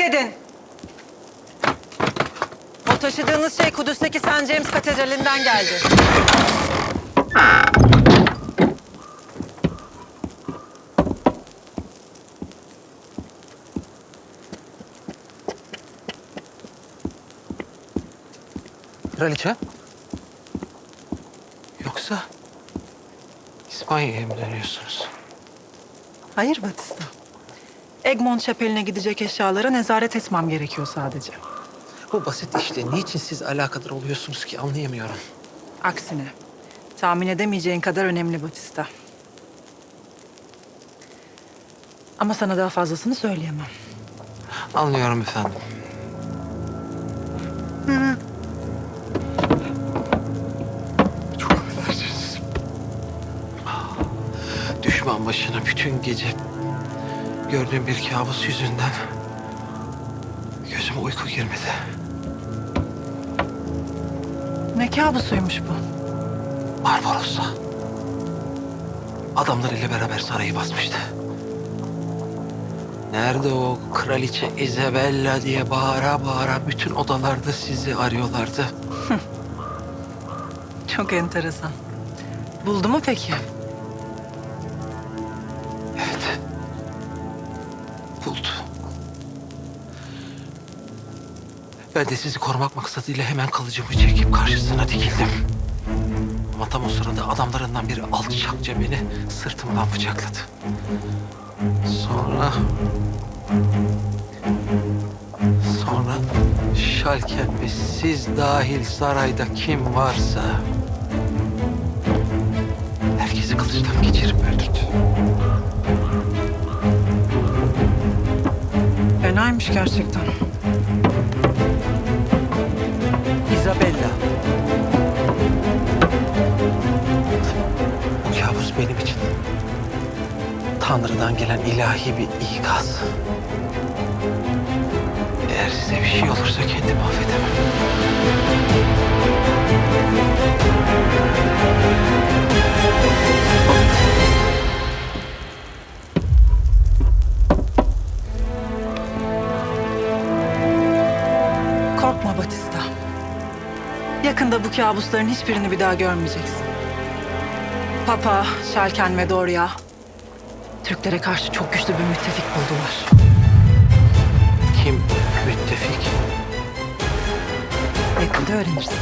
edin. O taşıdığınız şey Kudüs'teki St. James Katedrali'nden geldi. Kraliçe? Yoksa İspanya'ya mı dönüyorsunuz? Hayır Batista. Egmont Şapeli'ne gidecek eşyalara nezaret etmem gerekiyor sadece. Bu basit işle niçin siz alakadar oluyorsunuz ki anlayamıyorum. Aksine tahmin edemeyeceğin kadar önemli Batista. Ama sana daha fazlasını söyleyemem. Anlıyorum efendim. Çok affedersiniz. Düşman başına bütün gece gördüğüm bir kabus yüzünden gözüme uyku girmedi. Ne kabusuymuş bu? Barbarossa. Adamlarıyla beraber sarayı basmıştı. Nerede o kraliçe Isabella diye bağıra bağıra bütün odalarda sizi arıyorlardı. Çok enteresan. Buldu mu peki? Buldu. Ben de sizi korumak maksadıyla hemen kılıcımı çekip karşısına dikildim. Ama tam o sırada adamlarından biri alçakça beni sırtımdan bıçakladı. Sonra... Sonra Şalken ve siz dahil sarayda kim varsa... Herkesi kılıçtan geçirip öldürdü. Fenaymış gerçekten. Isabella. Bu kabus benim için Tanrı'dan gelen ilahi bir ikaz. Eğer size bir şey olursa kendimi affedemem. Yakında bu kabusların hiçbirini bir daha görmeyeceksin. Papa, Şelken ve Doria Türklere karşı çok güçlü bir müttefik buldular. Kim müttefik? Yakında öğrenirsin.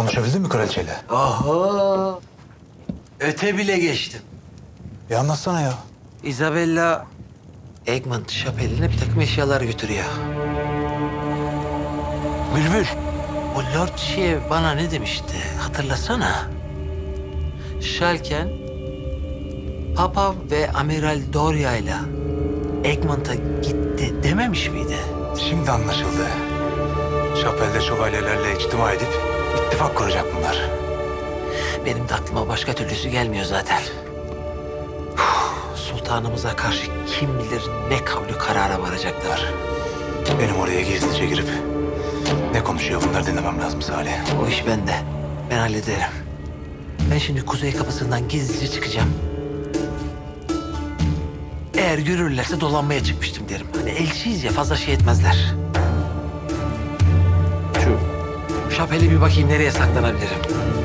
Konuşabildin mi kraliçeyle? Aha! Öte bile geçtim. Bir anlatsana ya. Isabella Egmont şapeline bir takım eşyalar götürüyor. Bülbül. O Lord Şiev bana ne demişti hatırlasana. Şalken Papa ve Amiral Doria ile Egmont'a gitti dememiş miydi? Şimdi anlaşıldı. Şapelde şövalyelerle içtima edip ittifak kuracak bunlar. Benim de aklıma başka türlüsü gelmiyor zaten. Sultanımıza karşı kim bilir ne kavlu karara varacaklar. Benim oraya gizlice girip ne konuşuyor bunlar dinlemem lazım Salih. O iş bende. Ben hallederim. Ben şimdi kuzey kapısından gizlice çıkacağım. Eğer görürlerse dolanmaya çıkmıştım derim. Hani elçiyiz ya fazla şey etmezler. Şapeli bir bakayım nereye saklanabilirim.